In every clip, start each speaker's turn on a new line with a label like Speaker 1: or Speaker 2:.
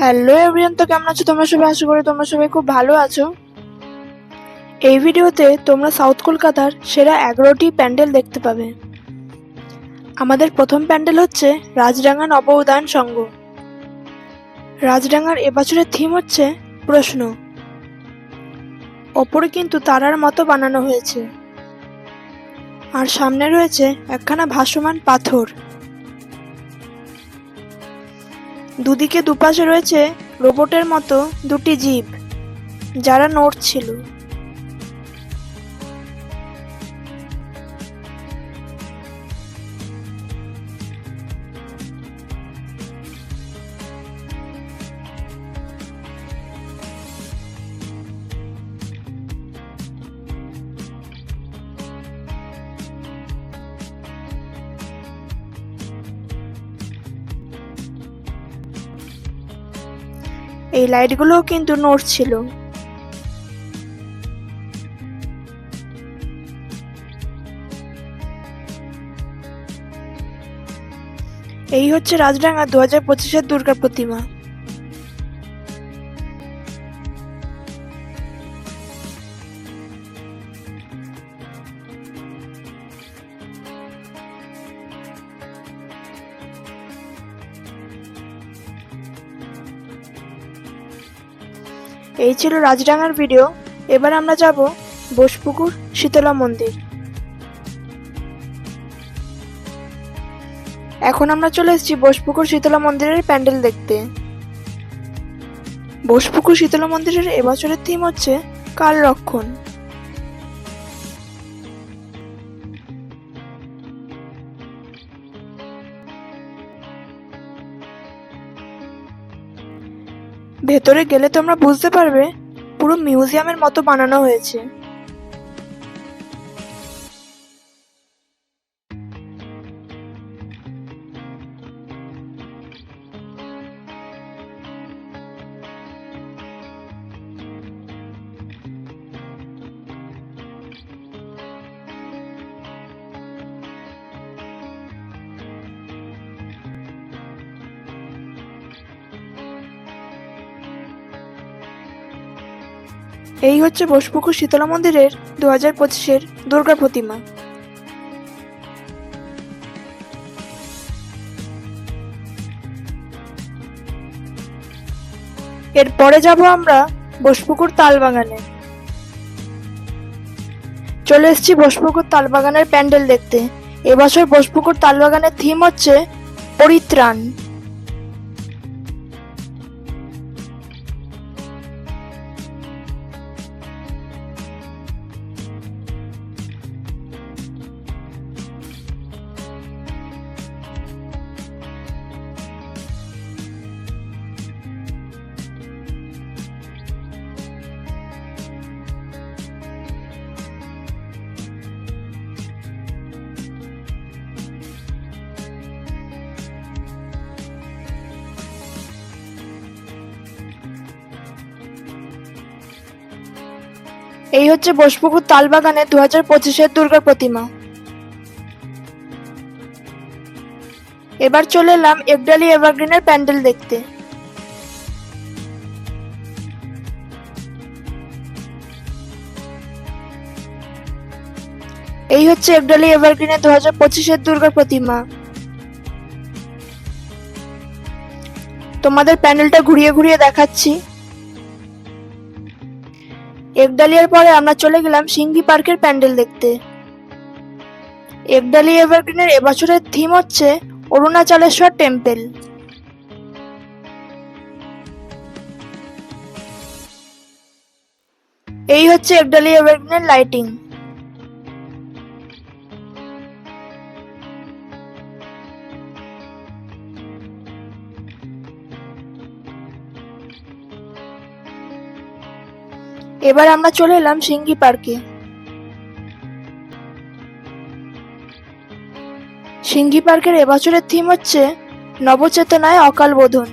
Speaker 1: Hello everyone তো কেমন আছো? তোমরা সবাই আশা করি তোমরা সবাই খুব ভালো আছো। এই ভিডিওতে তোমরা সাউথ কলকাতার সেরা এগারোটি প্যান্ডেল দেখতে পাবে। আমাদের প্রথম প্যান্ডেল হচ্ছে রাজডাঙ্গা নব উদয়ন সংঘ। রাজডাঙ্গার এবছরের থিম হচ্ছে প্রশ্ন। ওপরে কিন্তু তারার মতো বানানো হয়েছে। আর সামনে রয়েছে একখানা ভাসমান পাথর। দুদিকে দুপাশে রয়েছে রোবটের মতো দুটি জীব যারা নড়ছিল। এই লাইটগুলোও কিন্তু নড়ছিল এই হচ্ছে রাজডাঙ্গা দু হাজার পঁচিশের দুর্গা প্রতিমা। এই ছিল রাজডাঙ্গার ভিডিও। এবার আমরা যাব বোসপুকুর শীতলা মন্দির। এখন আমরা চলে এসেছি বোসপুকুর শীতলা মন্দিরের প্যান্ডেল দেখতে। বোসপুকুর শীতলা মন্দিরের এবছরের থিম হচ্ছে কাল রক্ষণ ভেতরে গেলে তোমরা বুঝতে পারবে পুরো মিউজিয়ামের মতো বানানো হয়েছে। এই হচ্ছে বসপুকুর শীতলা মন্দিরের দু হাজার পঁচিশের দুর্গা প্রতিমা। এরপরে যাব আমরা বসপুকুর তালবাগানে। চলে এসেছি বসপুকুর তালবাগানের প্যান্ডেল দেখতে। এবছর বসপুকুর তালবাগানের থিম হচ্ছে পরিত্রাণ। এই হচ্ছে বোসপুকুর তালবাগানে দু হাজার পঁচিশের দুর্গা প্রতিমা। এবার চলে এলাম একডালি এভারগ্রিনের প্যান্ডেল দেখতে। এই হচ্ছে একডালি এভারগ্রিনের দু হাজার পঁচিশের দুর্গা প্রতিমা। তোমাদের প্যান্ডেলটা ঘুরিয়ে ঘুরিয়ে দেখাচ্ছি। একডালিয়ার পরে আমরা চলে গেলাম সিঙ্গি পার্কের প্যান্ডেল দেখতে। একডালি এভারগ্রিনের এবছরের থিম হচ্ছে অরুণাচলেশ্বর টেম্পেল। এই হচ্ছে একডালি এভারগ্রিনের লাইটিং। এবার আমরা চলে এলাম সিঙ্গি পার্কে। সিঙ্গি পার্কের এবছরের থিম হচ্ছে নবচেতনায় অকাল বোধন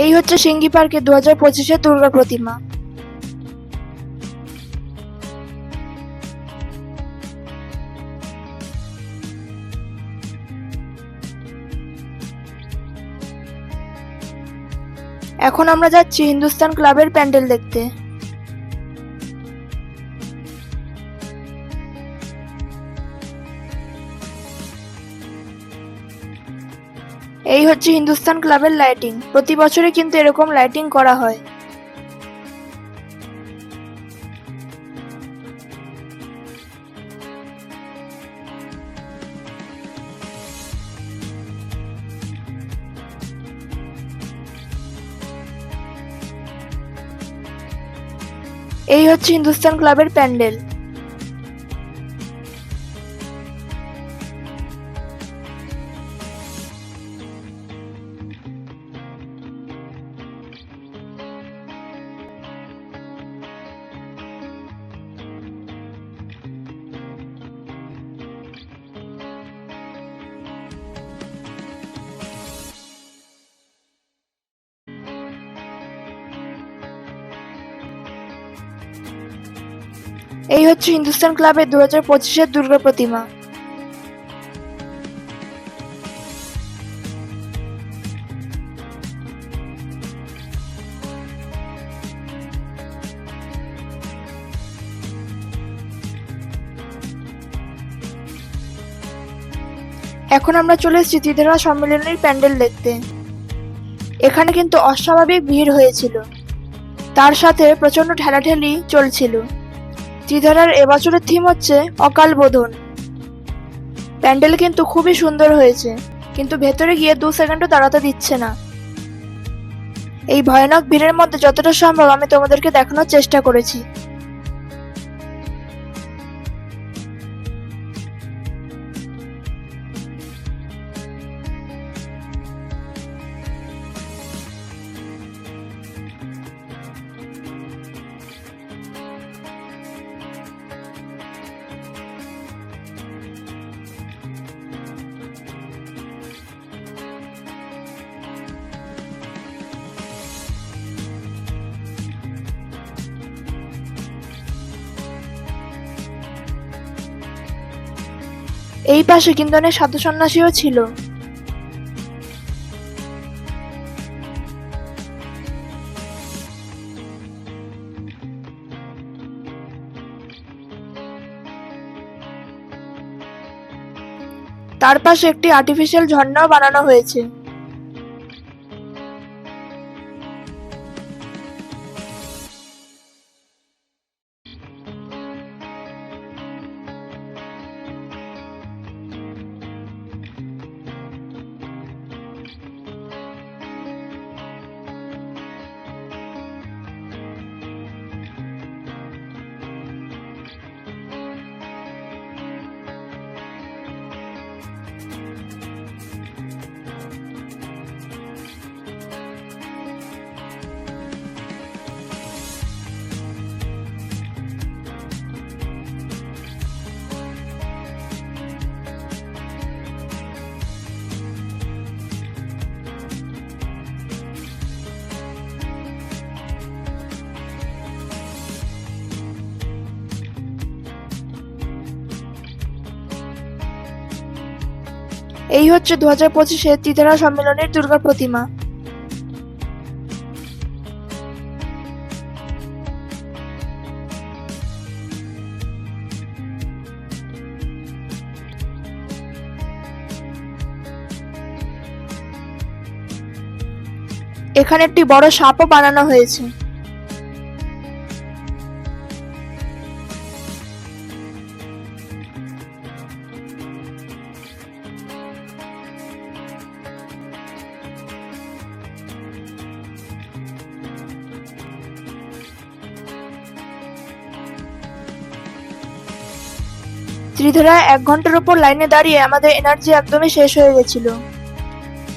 Speaker 1: এই হচ্ছে সিঙ্গি পার্কে দু হাজার পঁচিশের দুর্গা প্রতিমা। এখন আমরা যাচ্ছি হিন্দুস্তান ক্লাবের প্যান্ডেল দেখতে। এই হচ্ছে হিন্দুস্তান ক্লাবের লাইটিং প্রতি বছরে কিন্তু এরকম লাইটিং করা হয়। এই হচ্ছে হিন্দুস্তান ক্লাবের প্যান্ডেল। এই হচ্ছে হিন্দুস্তান ক্লাবের দু হাজার পঁচিশের দুর্গা প্রতিমা। এখন আমরা চলে এসেছি ত্রিধারা সম্মেলনের প্যান্ডেল দেখতে। এখানে কিন্তু অস্বাভাবিক ভিড় হয়েছিল। তার সাথে প্রচণ্ড ঠেলাঠেলি চলছিল। ত্রিধারার এবছরের থিম হচ্ছে অকাল বোধন প্যান্ডেল কিন্তু খুবই সুন্দর হয়েছে, কিন্তু ভেতরে গিয়ে দু সেকেন্ডও দাঁড়াতে দিচ্ছে না। এই ভয়ানক ভিড়ের মধ্যে যতটা সম্ভব আমি তোমাদেরকে দেখানোর চেষ্টা করেছি। এই পাশে কিন্তু অনেক সাধু সন্ন্যাসীও ছিল। তার পাশে একটি আর্টিফিশিয়াল ঝর্ণাও বানানো হয়েছে। এই হচ্ছে দু হাজার পঁচিশে তিতারা সম্মেলনের দুর্গা প্রতিমা। এখানে একটি বড় সাপও বানানো হয়েছে। ত্রিধারা এক ঘণ্টার উপর লাইনে দাঁড়িয়ে আমাদের এনার্জি একদমই শেষ হয়ে গেছিল।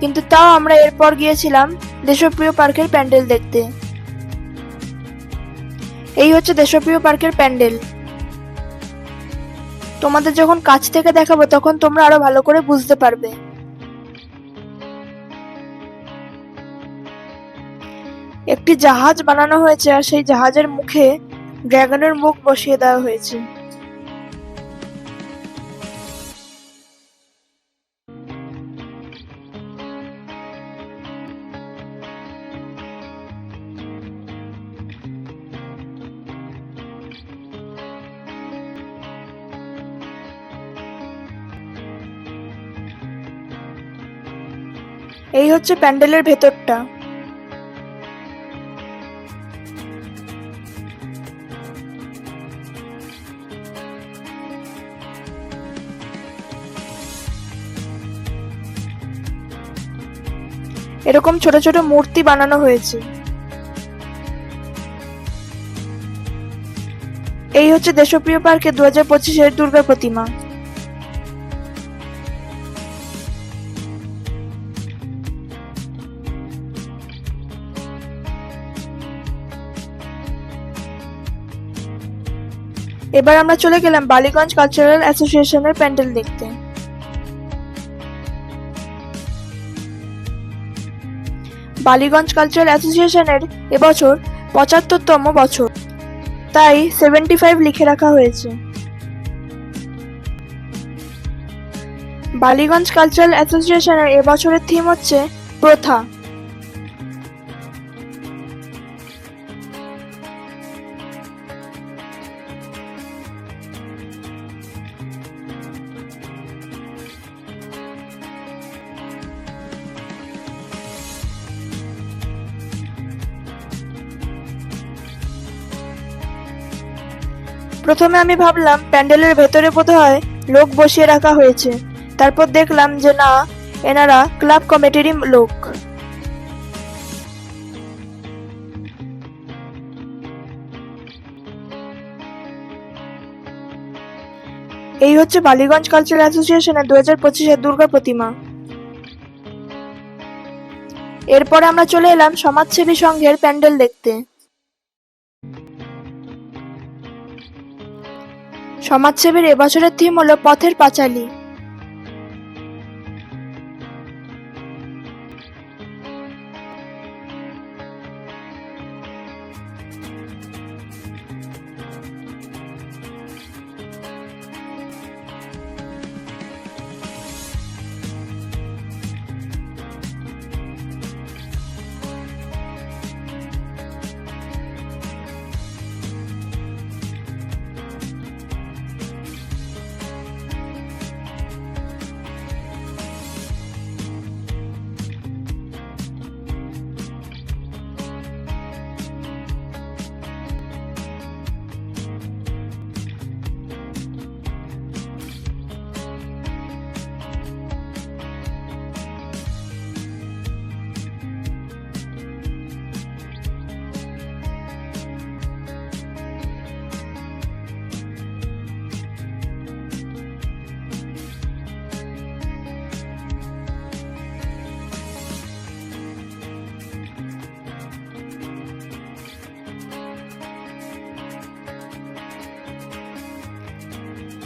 Speaker 1: কিন্তু তাও আমরা এরপর গিয়েছিলাম দেশপ্রিয় পার্কের প্যান্ডেল দেখতে। এই হচ্ছে দেশপ্রিয় পার্কের প্যান্ডেল। তোমাদের যখন কাছ থেকে দেখাবো, তখন তোমরা আরও ভালো করে বুঝতে পারবে। একটি জাহাজ বানানো হয়েছে আর সেই জাহাজের মুখে ড্রাগনের মুখ বসিয়ে দেওয়া হয়েছে। এই হচ্ছে প্যান্ডেলের ভেতরটা। এরকম ছোট ছোট মূর্তি বানানো হয়েছে। এই হচ্ছে দেশপ্রিয় পার্কে দু হাজার পঁচিশের দুর্গা প্রতিমা। এবার আমরা চলে গেলাম বালিগঞ্জ কালচারাল অ্যাসোসিয়েশনের প্যান্ডেল দেখতে। বালিগঞ্জ কালচারাল অ্যাসোসিয়েশনের এবছর পঁচাত্তরতম বছর। তাই সেভেন্টি ফাইভ লিখে রাখা হয়েছে। বালিগঞ্জ কালচারাল অ্যাসোসিয়েশনের এবছরের থিম হচ্ছে প্রথা। প্রথমে আমি ভাবলাম প্যান্ডেলের ভেতরে বোধ হয় লোক বসিয়ে রাখা হয়েছে। তারপর দেখলাম যে না, এনারা ক্লাব কমিটিরই লোক। এই হচ্ছে বালিগঞ্জ কালচারাল অ্যাসোসিয়েশনের দু হাজার পঁচিশের দুর্গা প্রতিমা। এরপর আমরা চলে এলাম সমাজসেবী সংঘের প্যান্ডেল দেখতে। সমাজসেবীর এবছরের থিম হল পথের পাঁচালী।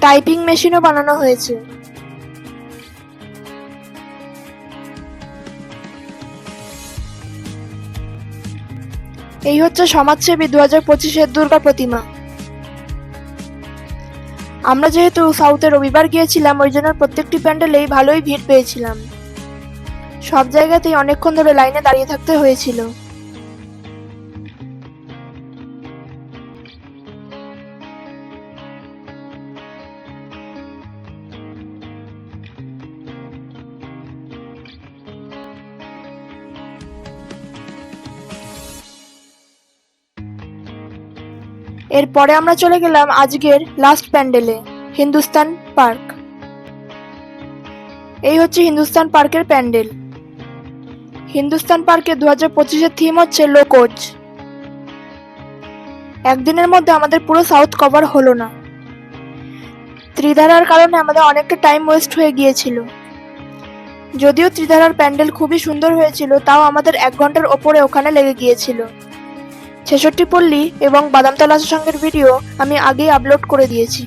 Speaker 1: টাইপিং মেশিনও বানানো হয়েছে। এই হচ্ছে সমাজসেবী দু হাজার পঁচিশের দুর্গা প্রতিমা। আমরা যেহেতু সাউথে রবিবার গিয়েছিলাম, ওই জন্য প্রত্যেকটি প্যান্ডেলেই ভালোই ভিড় পেয়েছিলাম। সব জায়গাতেই অনেকক্ষণ ধরে লাইনে দাঁড়িয়ে থাকতে হয়েছিল। এরপরে আমরা চলে গেলাম আজকের লাস্ট প্যান্ডেলে হিন্দুস্তান পার্ক। এই হচ্ছে হিন্দুস্তান পার্কের প্যান্ডেল। হিন্দুস্তান পার্কে দু হাজার পঁচিশের থিম হচ্ছে লোকজ। একদিনের মধ্যে আমাদের পুরো সাউথ কভার হলো না। ত্রিধারার কারণে আমাদের অনেকটা টাইম ওয়েস্ট হয়ে গিয়েছিল। যদিও ত্রিধারার প্যান্ডেল খুবই সুন্দর হয়েছিল, তাও আমাদের এক ঘণ্টার ওপরে ওখানে লেগে গিয়েছিল। ছেষট্টি পল্লী এবং বাদামতলা সঙ্গের ভিডিও আমি আগেই আপলোড করে দিয়েছি।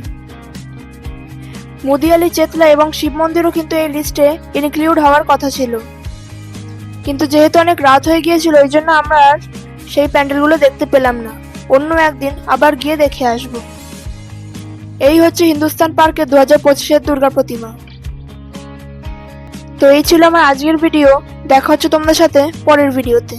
Speaker 1: মুদিয়ালি চেতলা এবং শিব মন্দিরও কিন্তু এই লিস্টে ইনক্লুড হওয়ার কথা ছিল। কিন্তু যেহেতু অনেক রাত হয়ে গিয়েছিল ওই জন্য আমরা আর সেই প্যান্ডেলগুলো দেখতে পেলাম না। অন্য একদিন আবার গিয়ে দেখে আসব। এই হচ্ছে হিন্দুস্তান পার্কের দু হাজার পঁচিশের দুর্গা প্রতিমা। তো এই ছিল আমার আজকের ভিডিও দেখা হচ্ছে তোমাদের সাথে পরের ভিডিওতে